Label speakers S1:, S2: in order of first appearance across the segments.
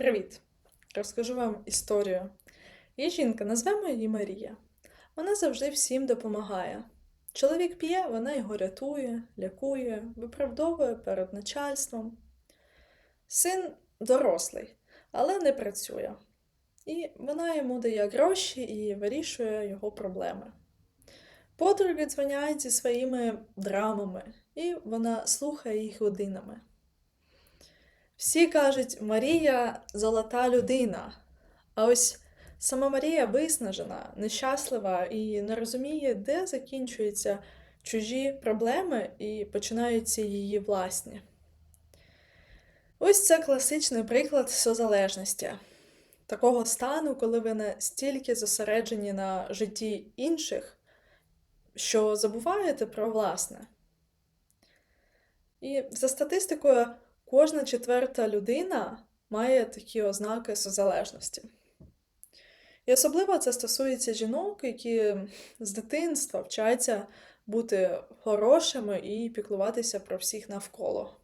S1: Привіт! Розкажу вам історію. Є жінка, назвемо її Марія. Вона завжди всім допомагає. Чоловік п'є, вона його рятує, лякує, виправдовує перед начальством. Син дорослий, але не працює. І вона йому дає гроші і вирішує його проблеми. Подруги дзвонять зі своїми драмами, і вона слухає їх годинами. Всі кажуть, Марія золота людина. А ось сама Марія виснажена, нещаслива і не розуміє, де закінчуються чужі проблеми і починаються її власні. Ось це класичний приклад созалежності, такого стану, коли ви настільки зосереджені на житті інших, що забуваєте про власне. І за статистикою, кожна четверта людина має такі ознаки созалежності. І особливо це стосується жінок, які з дитинства вчаться бути хорошими і піклуватися про всіх навколо.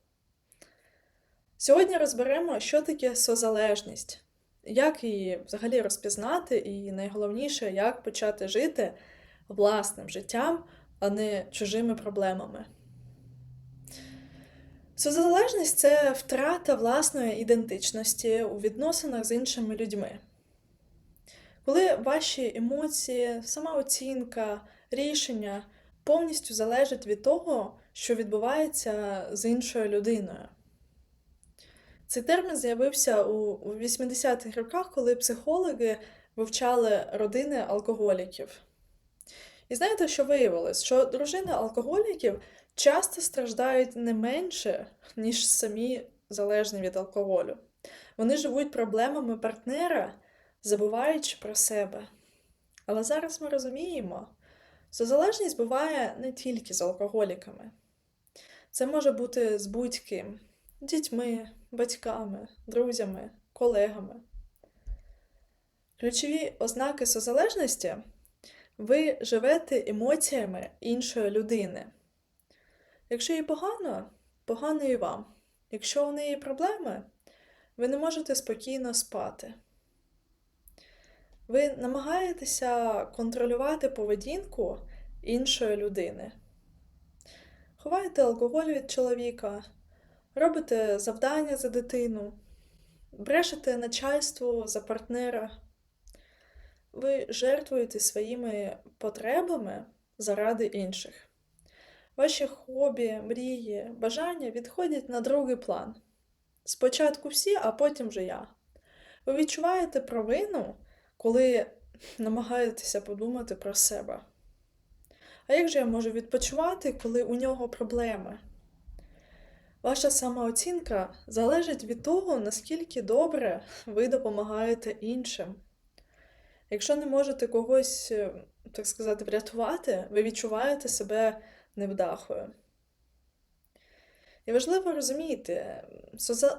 S1: Сьогодні розберемо, що таке созалежність, як її взагалі розпізнати, і найголовніше, як почати жити власним життям, а не чужими проблемами. Созалежність це втрата власної ідентичності у відносинах з іншими людьми. Коли ваші емоції, самооцінка, рішення повністю залежать від того, що відбувається з іншою людиною. Цей термін з'явився у 80-х роках, коли психологи вивчали родини алкоголіків. І знаєте, що виявилось? Що дружини алкоголіків часто страждають не менше, ніж самі залежні від алкоголю. Вони живуть проблемами партнера, забуваючи про себе. Але зараз ми розуміємо, що залежність буває не тільки з алкоголіками. Це може бути з будь-ким дітьми, батьками, друзями, колегами. Ключові ознаки созалежності ви живете емоціями іншої людини. Якщо їй погано, погано і вам. Якщо у неї проблеми, ви не можете спокійно спати. Ви намагаєтеся контролювати поведінку іншої людини. Ховаєте алкоголь від чоловіка, робите завдання за дитину, брешете начальству за партнера. Ви жертвуєте своїми потребами заради інших. Ваші хобі, мрії, бажання відходять на другий план. Спочатку всі, а потім вже я. Ви відчуваєте провину, коли намагаєтеся подумати про себе. А як же я можу відпочивати, коли у нього проблеми? Ваша самооцінка залежить від того, наскільки добре ви допомагаєте іншим. Якщо не можете когось, так сказати, врятувати, ви відчуваєте себе невдахою. І важливо розуміти,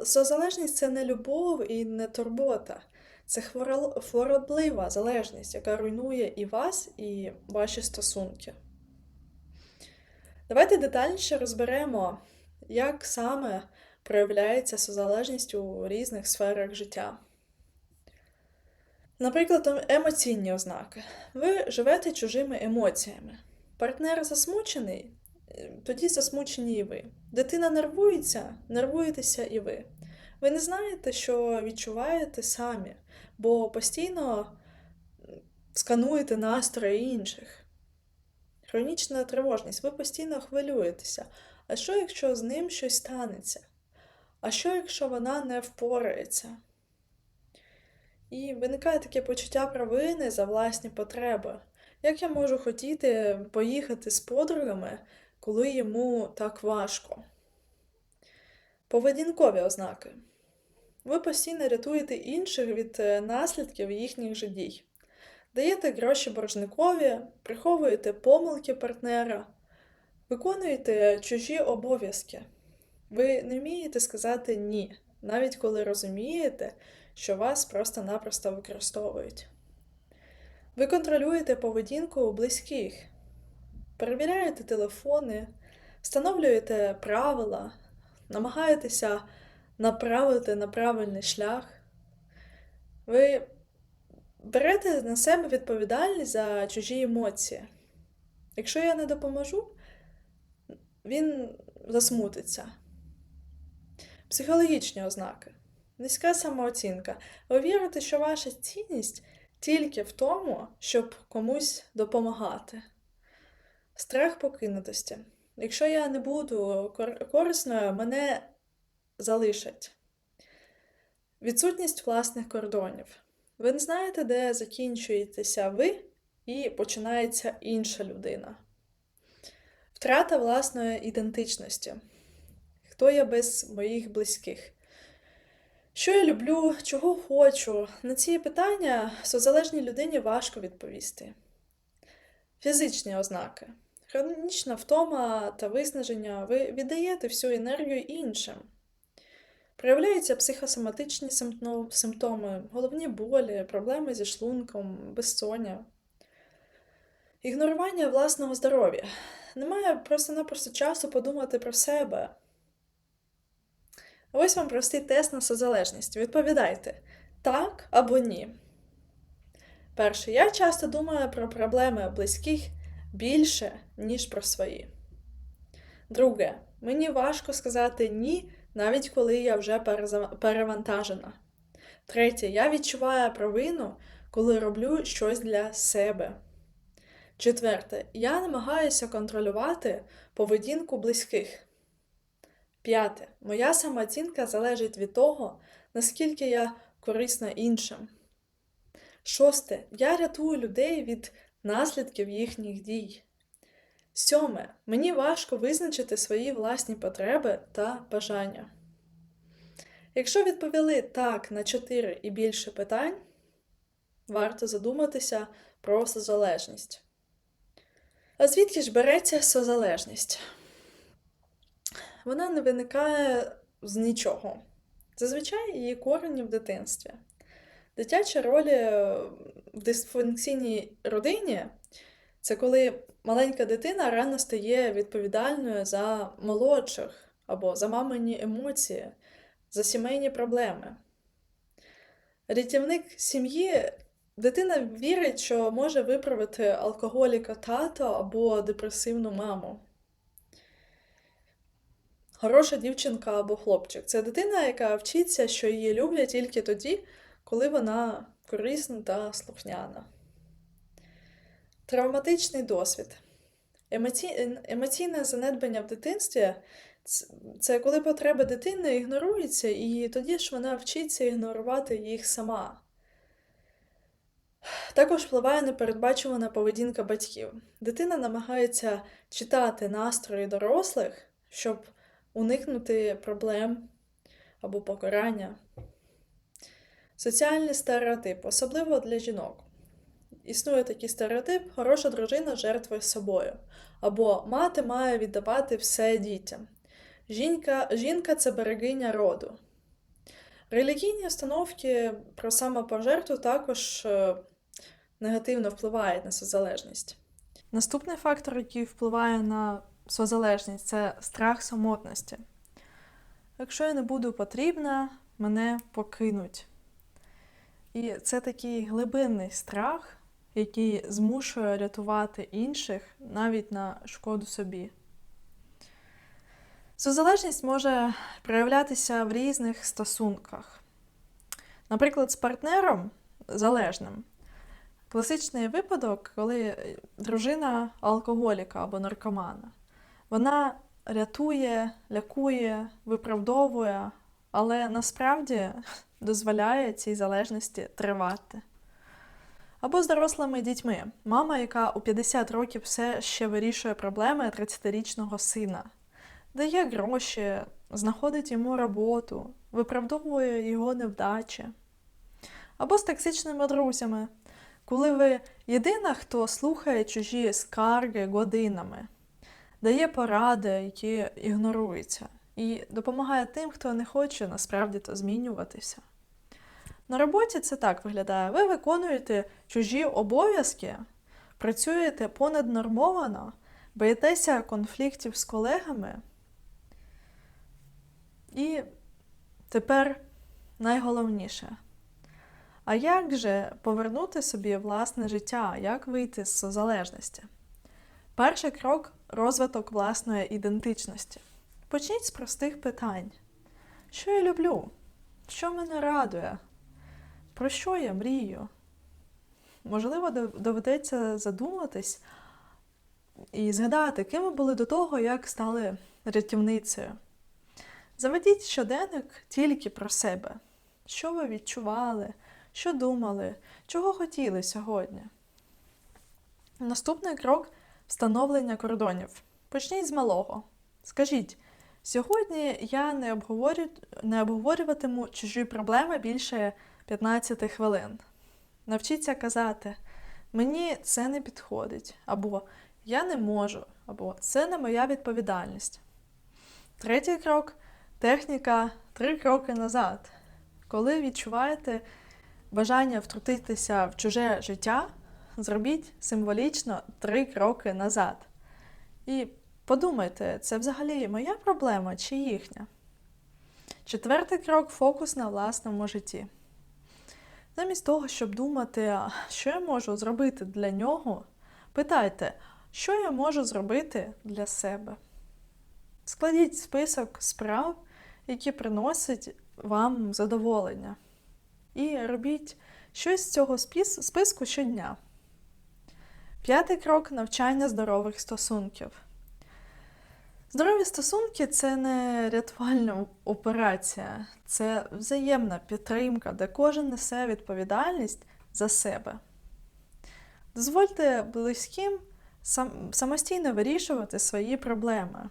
S1: созалежність це не любов і не турбота, це хвороблива залежність, яка руйнує і вас, і ваші стосунки. Давайте детальніше розберемо, як саме проявляється созалежність у різних сферах життя. Наприклад, емоційні ознаки. Ви живете чужими емоціями. Партнер засмучений, е, тоді засмучені і ви. Дитина нервується, нервуєтеся і ви. Ви не знаєте, що відчуваєте самі, бо постійно скануєте настрої інших. Хронічна тривожність, ви постійно хвилюєтеся. А що, якщо з ним щось станеться? А що, якщо вона не впорається? І виникає таке почуття провини за власні потреби. Як я можу хотіти поїхати з подругами, коли йому так важко? Поведінкові ознаки. Ви постійно рятуєте інших від е, наслідків їхніх же дій. Даєте гроші боржникові, приховуєте помилки партнера, виконуєте чужі обов'язки. Ви не вмієте сказати ні, навіть коли розумієте, що вас просто-напросто використовують. Ви контролюєте поведінку близьких, перевіряєте телефони, встановлюєте правила, намагаєтеся направити на правильний шлях, Ви берете на себе відповідальність за чужі емоції. Якщо я не допоможу, він засмутиться. Психологічні ознаки. Низька самооцінка. Ви вірите, що ваша цінність тільки в тому, щоб комусь допомагати. Страх покинутості. Якщо я не буду корисною, мене залишать. Відсутність власних кордонів. Ви не знаєте, де закінчуєтеся ви і починається інша людина. Втрата власної ідентичності. Хто я без моїх близьких? Що я люблю, чого хочу? На ці питання созалежній людині важко відповісти. Фізичні ознаки. Хронічна втома та виснаження, ви віддаєте всю енергію іншим. Проявляються психосоматичні симптоми, головні болі, проблеми зі шлунком, безсоння, ігнорування власного здоров'я. Немає просто-напросто часу подумати про себе. Ось вам простий тест на созалежність. Відповідайте так або ні. Перше, я часто думаю про проблеми близьких більше, ніж про свої. Друге, мені важко сказати ні, навіть коли я вже перевантажена. Третє, я відчуваю провину, коли роблю щось для себе. Четверте, я намагаюся контролювати поведінку близьких. П'яте. Моя самооцінка залежить від того, наскільки я корисна іншим. Шосте. Я рятую людей від наслідків їхніх дій. Сьоме. Мені важко визначити свої власні потреби та бажання. Якщо відповіли так на 4 і більше питань, варто задуматися про созалежність. А звідки ж береться созалежність? Вона не виникає з нічого. Зазвичай її корені в дитинстві. Дитяча роль в дисфункційній родині це коли маленька дитина рано стає відповідальною за молодших або за мамині емоції, за сімейні проблеми. Рятівник сім'ї дитина вірить, що може виправити алкоголіка тато або депресивну маму. Хороша дівчинка або хлопчик це дитина, яка вчиться, що її люблять тільки тоді, коли вона корисна та слухняна. Травматичний досвід. Емоці... Емоційне занедбання в дитинстві це коли потреби дитини ігноруються, і тоді ж вона вчиться ігнорувати їх сама. Також впливає непередбачувана поведінка батьків. Дитина намагається читати настрої дорослих, щоб уникнути проблем або покарання. Соціальний стереотип, особливо для жінок. Існує такий стереотип, хороша дружина жертвує собою, або мати має віддавати все дітям. Жінка жінка це берегиня роду. Релігійні установки про самопожертву також е, негативно впливають на созалежність. Наступний фактор, який впливає на созалежність це страх самотності. Якщо я не буду потрібна, мене покинуть. І це такий глибинний страх, який змушує рятувати інших навіть на шкоду собі. Созалежність може проявлятися в різних стосунках. Наприклад, з партнером залежним. Класичний випадок, коли дружина алкоголіка або наркомана. Вона рятує, лякує, виправдовує, але насправді дозволяє цій залежності тривати. Або з дорослими дітьми. Мама, яка у 50 років все ще вирішує проблеми 30-річного сина, дає гроші, знаходить йому роботу, виправдовує його невдачі. Або з токсичними друзями, коли ви єдина, хто слухає чужі скарги годинами дає поради, які ігноруються, і допомагає тим, хто не хоче насправді то змінюватися. На роботі це так виглядає. Ви виконуєте чужі обов'язки, працюєте понаднормовано, боїтеся конфліктів з колегами. І тепер найголовніше. А як же повернути собі власне життя? Як вийти з залежності? Перший крок розвиток власної ідентичності. Почніть з простих питань. Що я люблю? Що мене радує? Про що я мрію? Можливо, доведеться задуматись і згадати, ким були до того, як стали рятівницею. Заведіть щоденник тільки про себе. Що ви відчували, що думали, чого хотіли сьогодні. Наступний крок встановлення кордонів. Почніть з малого. Скажіть, сьогодні я не, обговорю... не обговорюватиму чужі проблеми більше 15 хвилин. Навчіться казати, мені це не підходить, або я не можу, або це не моя відповідальність. Третій крок техніка три кроки назад. Коли відчуваєте бажання втрутитися в чуже життя, зробіть символічно три кроки назад. І подумайте, це взагалі моя проблема чи їхня? Четвертий крок фокус на власному житті. Замість того, щоб думати, що я можу зробити для нього, питайте, що я можу зробити для себе. Складіть список справ, які приносять вам задоволення. І робіть щось з цього списку щодня. П'ятий крок навчання здорових стосунків. Здорові стосунки це не рятувальна операція, це взаємна підтримка, де кожен несе відповідальність за себе. Дозвольте близьким сам, самостійно вирішувати свої проблеми.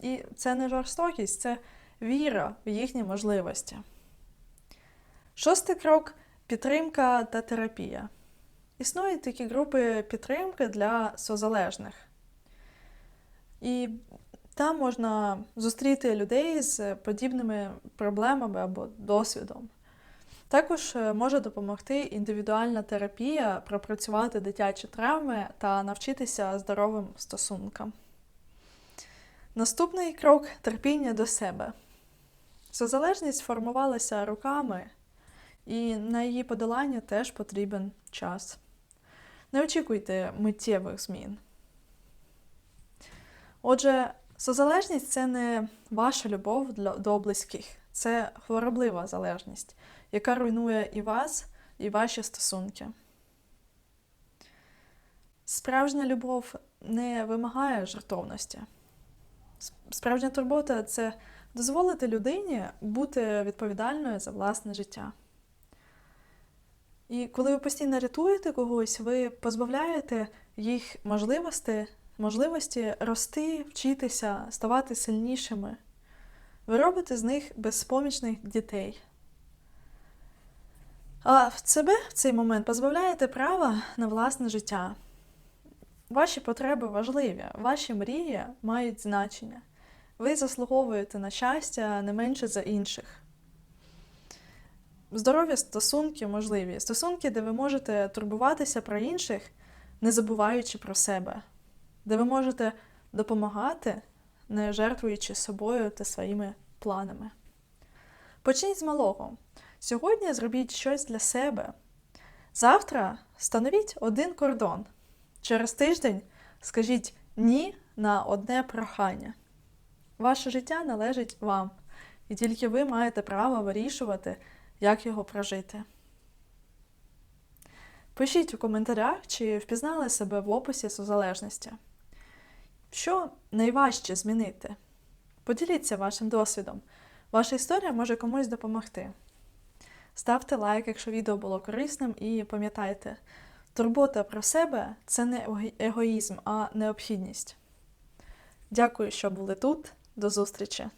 S1: І це не жорстокість, це віра в їхні можливості. Шостий крок підтримка та терапія. Існують такі групи підтримки для созалежних. І там можна зустріти людей з подібними проблемами або досвідом. Також е, може допомогти індивідуальна терапія, пропрацювати дитячі травми та навчитися здоровим стосункам. Наступний крок терпіння до себе. Созалежність формувалася руками, і на її подолання теж потрібен час. Не очікуйте миттєвих змін. Отже, созалежність це не ваша любов до близьких, це хвороблива залежність, яка руйнує і вас, і ваші стосунки. Справжня любов не вимагає жертовності. Справжня турбота це дозволити людині бути відповідальною за власне життя. І коли ви постійно рятуєте когось, ви позбавляєте їх можливості, можливості рости, вчитися, ставати сильнішими. Ви робите з них безпомічних дітей. А в себе в цей момент позбавляєте права на власне життя. Ваші потреби важливі, ваші мрії мають значення. Ви заслуговуєте на щастя не менше за інших. Здорові стосунки можливі. Стосунки, де ви можете турбуватися про інших, не забуваючи про себе, де ви можете допомагати, не жертвуючи собою та своїми планами. Почніть з малого. Сьогодні зробіть щось для себе. Завтра встановіть один кордон. Через тиждень скажіть ні на одне прохання. Ваше життя належить вам, і тільки ви маєте право вирішувати, як його прожити. Пишіть у коментарях, чи впізнали себе в описі созалежності. Що найважче змінити? Поділіться вашим досвідом. Ваша історія може комусь допомогти. Ставте лайк, якщо відео було корисним, і пам'ятайте, турбота про себе це не егоїзм, а необхідність. Дякую, що були тут. До зустрічі!